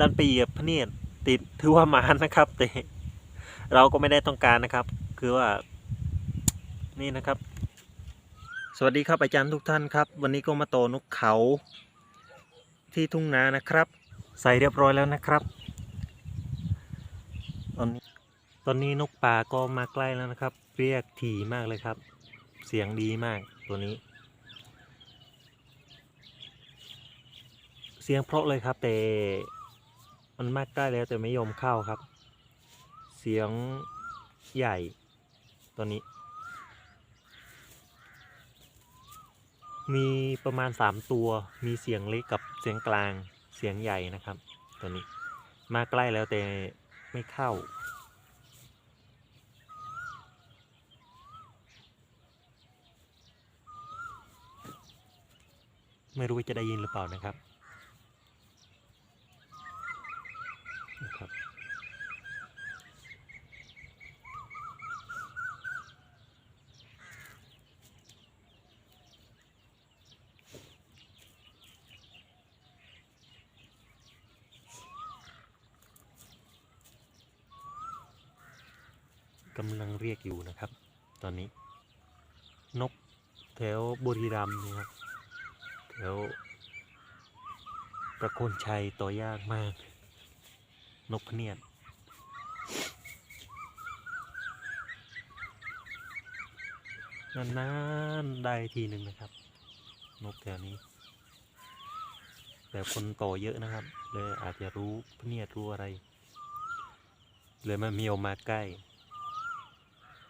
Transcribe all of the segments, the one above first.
ดันไปเหยียบพะเนียดติดถือว่ามานนะครับ แต่เราก็ไม่ได้ต้องการนะครับ คือว่า นี่นะครับ สวัสดีครับอาจารย์ทุกท่านครับ วันนี้ก็มาโตนกเขา ที่ทุ่งนานะครับ ใส่เรียบร้อยแล้วนะครับตอนนี้ตอนนี้นกป่าก็มาใกล้แล้วนะครับ เรียกถี่มากเลยครับ เสียงดีมากตัวนี้ เสียงเพราะเลยครับแต่ มันมากใกล้แล้วแต่ไม่ยอมเข้าครับ เสียงใหญ่ตัวนี้ มีประมาณ 3 ตัว มีเสียงเล็กกับเสียงกลาง เสียงใหญ่นะครับ ตัวนี้ มาใกล้แล้วแต่ไม่เข้าไม่รู้ว่าจะได้ยินหรือเปล่านะครับนะครับ กำลังเรียกอยู่นะครับ ตอนนี้ นกแถวบุรีรัมย์นี่ครับแถวประโคนชัยตัวยากมาก นกพเนียดนานๆได้ทีหนึ่งนะครับ นกแถวนี้ แต่คนโตเยอะนะครับ เลยอาจจะรู้พเนียดรู้อะไร เลยมันมีออกมาใกล้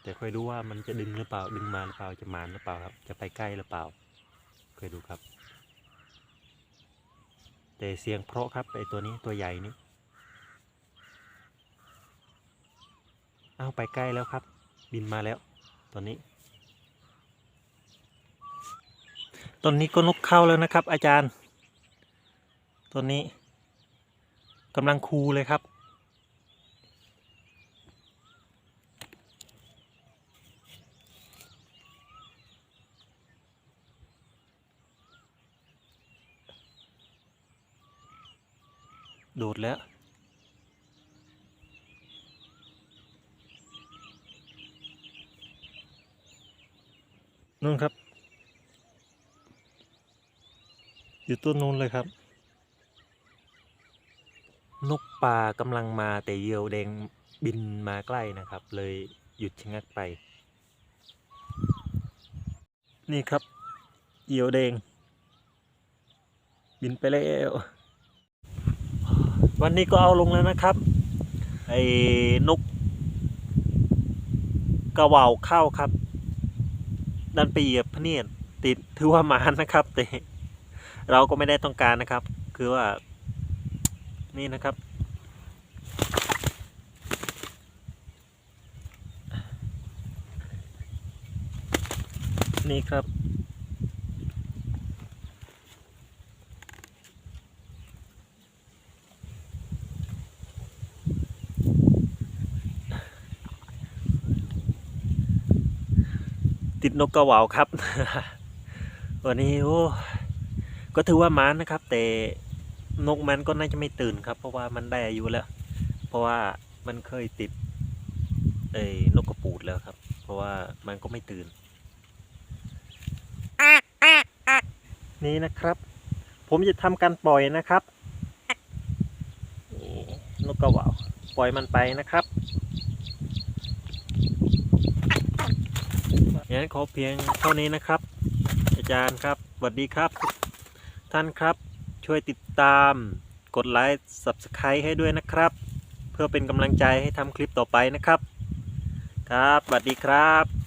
แต่ค่อยดูว่ามันจะดึงหรือเปล่า ดึงมาหรือเปล่า จะมานหรือเปล่าครับ จะไปใกล้หรือเปล่าเคยดูครับ แต่เสียงเพราะครับไอตัวนี้ตัวใหญ่นี่เอาไปใกล้แล้วครับ บินมาแล้วตอนนี้ตอนนี้ก็นกเข้าแล้วนะครับ อาจารย์ตอนนี้กำลังคูเลยครับ โดดแล้ว นู่นครับ อยู่ต้นนู้นเลยครับ นกป่ากำลังมาแต่เหยี่ยวแดงบินมาใกล้นะครับ เลยหยุดชะงักไป นี่ครับเหยี่ยวแดง บินไปแล้ว วันนี้ก็เอาลงแล้วนะครับ ไอ้นกกระว่าเข้าครับ ดันไปเหยียบพเนียดติดถือว่ามานนะครับ แต่เราก็ไม่ได้ต้องการนะครับ คือว่า นี่นะครับ นี่ครับ ติดนกกระเหว่าครับ วันนี้โอ้ก็ถือว่ามันนะครับ แต่นกมันก็น่าจะไม่ตื่นครับ เพราะว่ามันได้อายุแล้ว เพราะว่ามันเคยติดเอ้นกกระปูดแล้วครับ เพราะว่ามันก็ไม่ตื่น นี่นะครับ ผมจะทำการปล่อยนะครับนกกระเหว่าปล่อยมันไปนะครับ งั้นขอเพียงเท่านี้นะครับ อาจารย์ครับสวัสดีครับ ท่านครับช่วยติดตามกดไลค์ Subscribe ให้ด้วยนะครับ เพื่อเป็นกำลังใจให้ทำคลิปต่อไปนะครับ ครับสวัสดีครับ